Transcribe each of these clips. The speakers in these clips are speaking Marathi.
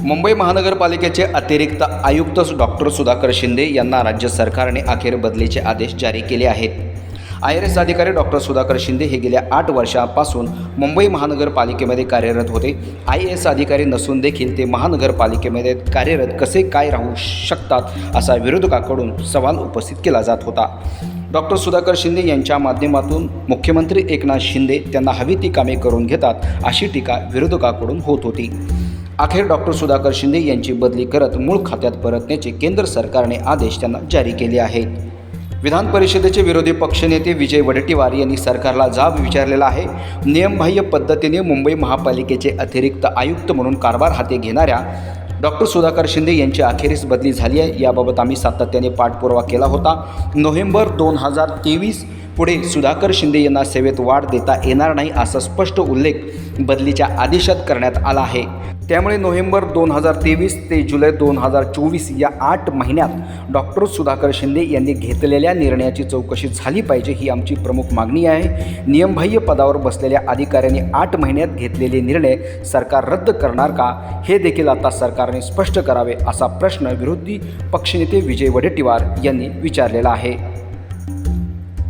मुंबई महानगरपालिकेचे अतिरिक्त आयुक्त डॉक्टर सुधाकर शिंदे यांना राज्य सरकारने अखेर बदलीचे आदेश जारी केले आहेत. आय आर एस अधिकारी डॉक्टर सुधाकर शिंदे हे गेल्या आठ वर्षापासून मुंबई महानगरपालिकेमध्ये कार्यरत होते. आय ए एस अधिकारी नसून देखील ते महानगरपालिकेमध्ये कार्यरत कसे काय राहू शकतात असा विरोधकाकडून सवाल उपस्थित केला जात होता. डॉक्टर सुधाकर शिंदे यांच्या माध्यमातून मुख्यमंत्री एकनाथ शिंदे त्यांना हवी ती कामे करून घेतात अशी टीका विरोधकाकडून होत होती. अखेर डॉक्टर सुधाकर शिंदे यांची बदली करत मूळ खात्यात परतण्याचे केंद्र सरकारने आदेश त्यांना जारी केले आहेत. विधान परिषदेचे विरोधी पक्षनेते विजय वडेट्टीवार यांनी सरकारला जाब विचारलेला आहे. नियमबाह्य पद्धतीने मुंबई महापालिकेचे अतिरिक्त आयुक्त म्हणून कारभार हाती घेणाऱ्या डॉक्टर सुधाकर शिंदे यांची अखेरीस बदली झाली आहे. याबाबत आम्ही सातत्याने पाठपुरावा केला होता. नोव्हेंबर दोन हजार तेवीस पुढे सुधाकर शिंदे यांना सेवेत वाढ देता येणार नाही असा स्पष्ट उल्लेख बदलीच्या आदेशात करण्यात आला आहे. त्यामुळे नोव्हेंबर दोन हजार तेवीस ते जुलै दोन हजार चोवीस या आठ महिन्यात डॉक्टर सुधाकर शिंदे यांनी घेतलेल्या निर्णयाची चौकशी झाली पाहिजे ही आमची प्रमुख मागणी आहे. नियमबाह्य पदावर बसलेल्या अधिकाऱ्यांनी आठ महिन्यात घेतलेले निर्णय सरकार रद्द करणार का हे देखील आता सरकारने स्पष्ट करावे असा प्रश्न विरोधी पक्षनेते विजय वडेट्टीवार यांनी विचारलेला आहे.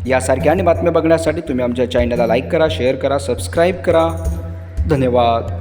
यासारख्या आणि बातम्या बघण्यासाठी तुम्ही आमच्या चॅनलला लाईक करा शेअर करा सबस्क्राईब करा. धन्यवाद.